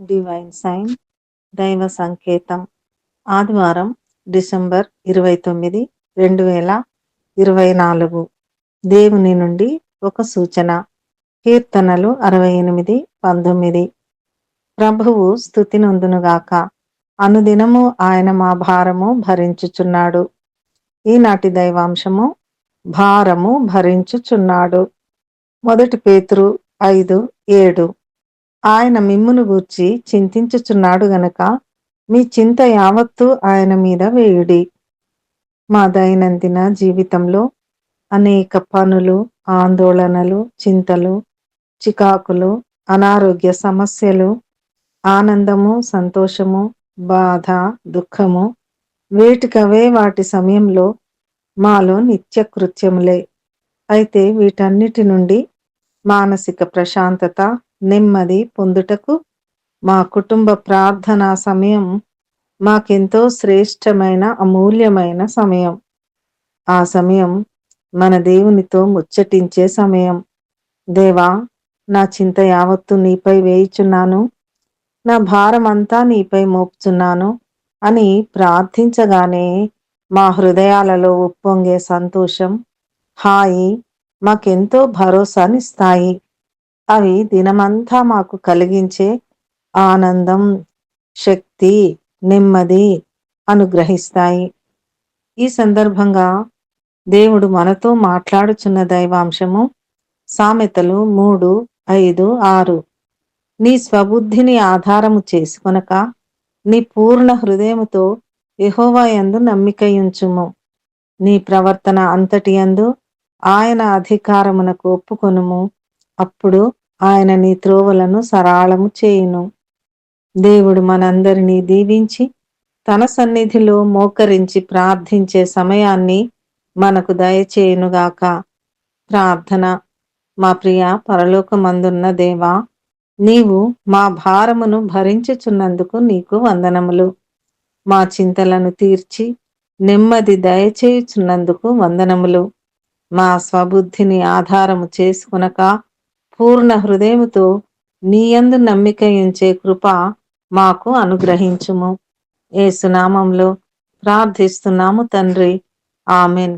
Divine sign దైవ సంకేతం ఆదివారం డిసెంబర్ ఇరవై తొమ్మిది రెండు వేల ఇరవై నాలుగు. దేవుని నుండి ఒక సూచన. కీర్తనలు అరవై ఎనిమిది పంతొమ్మిది. ప్రభువు స్థుతి నొందునుగాక. అనుదినము ఆయన మా భారము భరించుచున్నాడు. ఈనాటి దైవాంశము భారము భరించుచున్నాడు. మొదటి పేతురు ఐదు ఏడు. ఆయన మిమ్మును గూర్చి చింతించుచున్నాడు గనక మీ చింత యావత్తు ఆయన మీద వేయుడి. మా దైనందిన జీవితంలో అనేక పనులు ఆందోళనలు చింతలు చికాకులు అనారోగ్య సమస్యలు ఆనందము సంతోషము బాధ దుఃఖము వేటికవే వాటి సమయంలో మాలో నిత్య కృత్యములే అయితే వీటన్నిటి నుండి మానసిక ప్రశాంతత నెమ్మది పొందుటకు మా కుటుంబ ప్రార్థనా సమయం మాకెంతో శ్రేష్టమైన అమూల్యమైన సమయం. ఆ సమయం మన దేవునితో ముచ్చటించే సమయం. దేవా నా చింత యావత్తు నీపై వేయుచున్నాను. నా భారమంతా నీపై మోపుచున్నాను అని ప్రార్థించగానే మా హృదయాలలో ఉప్పొంగే సంతోషం హాయి మాకెంతో భరోసానిస్తాయి. అవి దినమంతా మాకు కలిగించే ఆనందం శక్తి నెమ్మది అనుగ్రహిస్తాయి. ఈ సందర్భంగా దేవుడు మనతో మాట్లాడుచున్న దైవాంశము సామెతలు మూడు ఐదు ఆరు. నీ స్వబుద్ధిని ఆధారము చేసుకొనక నీ పూర్ణ హృదయముతో యహోవాయందు నమ్మికయుంచుము. నీ ప్రవర్తన అంతటి యందు ఆయన అధికారమునకు ఒప్పుకొనుము. అప్పుడు ఆయన నీ త్రోవలను సరాళము చేయును. దేవుడు మనందరినీ దీవించి తన సన్నిధిలో మోకరించి ప్రార్థించే సమయాన్ని మనకు దయచేయునుగాక. ప్రార్థన. మా ప్రియ పరలోకమందున్న దేవా నీవు మా భారమును భరించుచున్నందుకు నీకు వందనములు. మా చింతలను తీర్చి నెమ్మది దయచేయుచున్నందుకు వందనములు. మా స్వబుద్ధిని ఆధారము చేసుకునక పూర్ణ హృదయముతో నీయందు నమ్మిక ఉంచే కృప మాకు అనుగ్రహించుము. ఏసునామంలో ప్రార్థిస్తున్నాము తండ్రి. ఆమెన్.